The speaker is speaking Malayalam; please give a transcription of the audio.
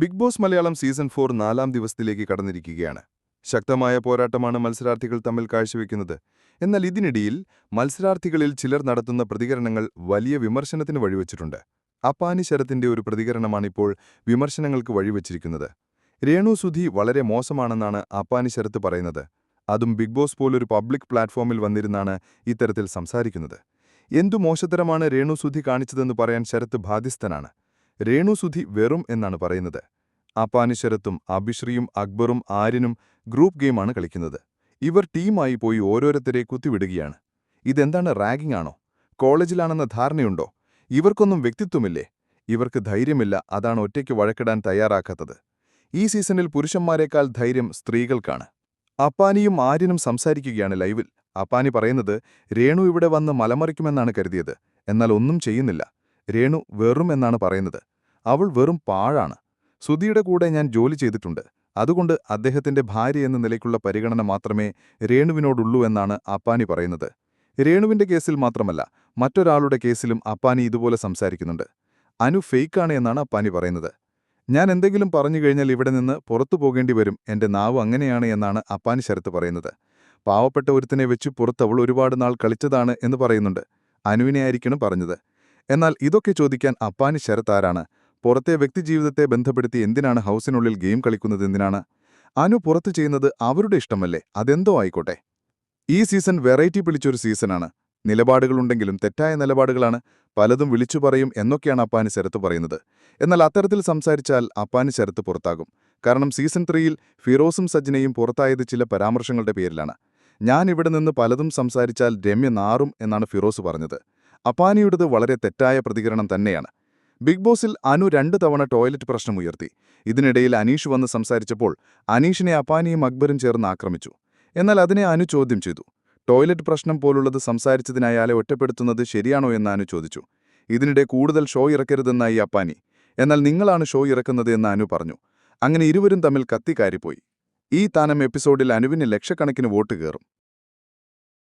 Big Boss Malayalam season four നാലാം ദിവസത്തിലേക്ക് കടന്നിരിക്കുകയാണ്. ശക്തമായ പോരാട്ടമാണ് മത്സരാർത്ഥികൾ തമ്മിൽ കാഴ്ചവെക്കുന്നത്. എന്നാൽ ഇതിനിടയിൽ മത്സരാർത്ഥികളിൽ ചിലർ നടത്തുന്ന പ്രതികരണങ്ങൾ വലിയ വിമർശനത്തിന് വഴിവെച്ചിട്ടുണ്ട്. അപ്പാനി ശരത്തിന്റെ ഒരു പ്രതികരണമാണിപ്പോൾ വിമർശനങ്ങൾക്ക് വഴിവെച്ചിരിക്കുന്നത്. രേണു സുധി വളരെ മോശമാണെന്നാണ് അപ്പാനി ശരത്ത് പറയുന്നത്. അതും ബിഗ് ബോസ് പോലൊരു പബ്ലിക് പ്ലാറ്റ്ഫോമിൽ വന്നിരുന്നാണ് ഇത്തരത്തിൽ സംസാരിക്കുന്നത്. എന്തു മോശത്തരമാണ് രേണു സുധി കാണിച്ചതെന്ന് പറയാൻ ശരത്ത് ബാധ്യസ്ഥനാണ്. രേണുസുധി വെറും എന്നാണ് പറയുന്നത്. അപ്പാനി ശരത്തും അഭിശ്രീയും അക്ബറും ആര്യനും ഗ്രൂപ്പ് ഗെയിമാണ് കളിക്കുന്നത്. ഇവർ ടീമായി പോയി ഓരോരുത്തരെ കുത്തിവിടുകയാണ്. ഇതെന്താണ് റാഗിംഗ് ആണോ? കോളേജിലാണെന്ന ധാരണയുണ്ടോ? ഇവർക്കൊന്നും വ്യക്തിത്വമില്ലേ? ഇവർക്ക് ധൈര്യമില്ല അതാണ് ഒറ്റയ്ക്ക് വഴക്കിടാൻ തയ്യാറാക്കാത്തത്. ഈ സീസണിൽ പുരുഷന്മാരെക്കാൾ ധൈര്യം സ്ത്രീകൾക്കാണ്. അപ്പാനിയും ആര്യനും സംസാരിക്കുകയാണ് ലൈവിൽ. അപ്പാനി പറയുന്നത് രേണു ഇവിടെ വന്ന് മലമറിക്കുമെന്നാണ് കരുതിയത്. എന്നാൽ ഒന്നും ചെയ്യുന്നില്ല. രേണു വെറും എന്നാണ് പറയുന്നത്. അവൾ വെറും പാഴാണ്. സുധിയുടെ കൂടെ ഞാൻ ജോലി ചെയ്തിട്ടുണ്ട്. അതുകൊണ്ട് അദ്ദേഹത്തിന്റെ ഭാര്യ എന്ന നിലയ്ക്കുള്ള പരിഗണന മാത്രമേ രേണുവിനോടുള്ളൂ എന്നാണ് അപ്പാനി പറയുന്നത്. രേണുവിന്റെ കേസിൽ മാത്രമല്ല മറ്റൊരാളുടെ കേസിലും അപ്പാനി ഇതുപോലെ സംസാരിക്കുന്നുണ്ട്. അനു ഫെയ്ക്കാണ് എന്നാണ് അപ്പാനി പറയുന്നത്. ഞാൻ എന്തെങ്കിലും പറഞ്ഞു കഴിഞ്ഞാൽ ഇവിടെ നിന്ന് പുറത്തു പോകേണ്ടി വരും. എന്റെ നാവ് അങ്ങനെയാണ് എന്നാണ് അപ്പാനി ശരത്ത് പറയുന്നത്. പാവപ്പെട്ട ഒരുത്തിനെ വെച്ച് പുറത്തവൾ ഒരുപാട് നാൾ കളിച്ചതാണ് എന്ന് പറയുന്നുണ്ട്. അനുവിനെ ആയിരിക്കണം പറഞ്ഞത്. എന്നാൽ ഇതൊക്കെ ചോദിക്കാൻ അപ്പാനി ശരത്താരാണ് പുറത്തെ വ്യക്തിജീവിതത്തെ ബന്ധപ്പെടുത്തി എന്തിനാണ് ഹൗസിനുള്ളിൽ ഗെയിം കളിക്കുന്നത് എന്തിനാണ്? അനു പുറത്തു ചെയ്യുന്നത് അവരുടെ ഇഷ്ടമല്ലേ? അതെന്തോ ആയിക്കോട്ടെ. ഈ സീസൺ വെറൈറ്റി പിടിച്ചൊരു സീസണാണ്. നിലപാടുകളുണ്ടെങ്കിലും തെറ്റായ നിലപാടുകളാണ്. പലതും വിളിച്ചു പറയും എന്നൊക്കെയാണ് അപ്പാനി ശരത്ത് പറയുന്നത്. എന്നാൽ അത്തരത്തിൽ സംസാരിച്ചാൽ അപ്പാനി ശരത്ത് പുറത്താകും. കാരണം സീസൺ ത്രീയിൽ ഫിറോസും സജ്ജനയും പുറത്തായത് ചില പരാമർശങ്ങളുടെ പേരിലാണ്. ഞാൻ നിന്ന് പലതും സംസാരിച്ചാൽ രമ്യ നാറും എന്നാണ് ഫിറോസ് പറഞ്ഞത്. അപ്പാനിയുടേത് വളരെ തെറ്റായ പ്രതികരണം തന്നെയാണ്. ബിഗ് ബോസിൽ അനു രണ്ട് തവണ ടോയ്ലറ്റ് പ്രശ്നം ഉയർത്തി. ഇതിനിടയിൽ അനീഷ് വന്ന് സംസാരിച്ചപ്പോൾ അനീഷിനെ അപ്പാനിയും അക്ബറും ചേർന്ന് ആക്രമിച്ചു. എന്നാൽ അതിനെ അനു ചോദ്യം ചെയ്തു. ടോയ്ലറ്റ് പ്രശ്നം പോലുള്ളത് സംസാരിച്ചതിനായാലെ ഒറ്റപ്പെടുത്തുന്നത് ശരിയാണോ എന്ന് അനു ചോദിച്ചു. ഇതിനിടെ കൂടുതൽ ഷോ ഇറക്കരുതെന്നായി അപ്പാനി. എന്നാൽ നിങ്ങളാണ് ഷോ ഇറക്കുന്നത് എന്ന് അനു പറഞ്ഞു. അങ്ങനെ ഇരുവരും തമ്മിൽ കത്തിക്കാരിപ്പോയി. ഈ താനം എപ്പിസോഡിൽ അനുവിന് ലക്ഷക്കണക്കിന് വോട്ട് കയറും.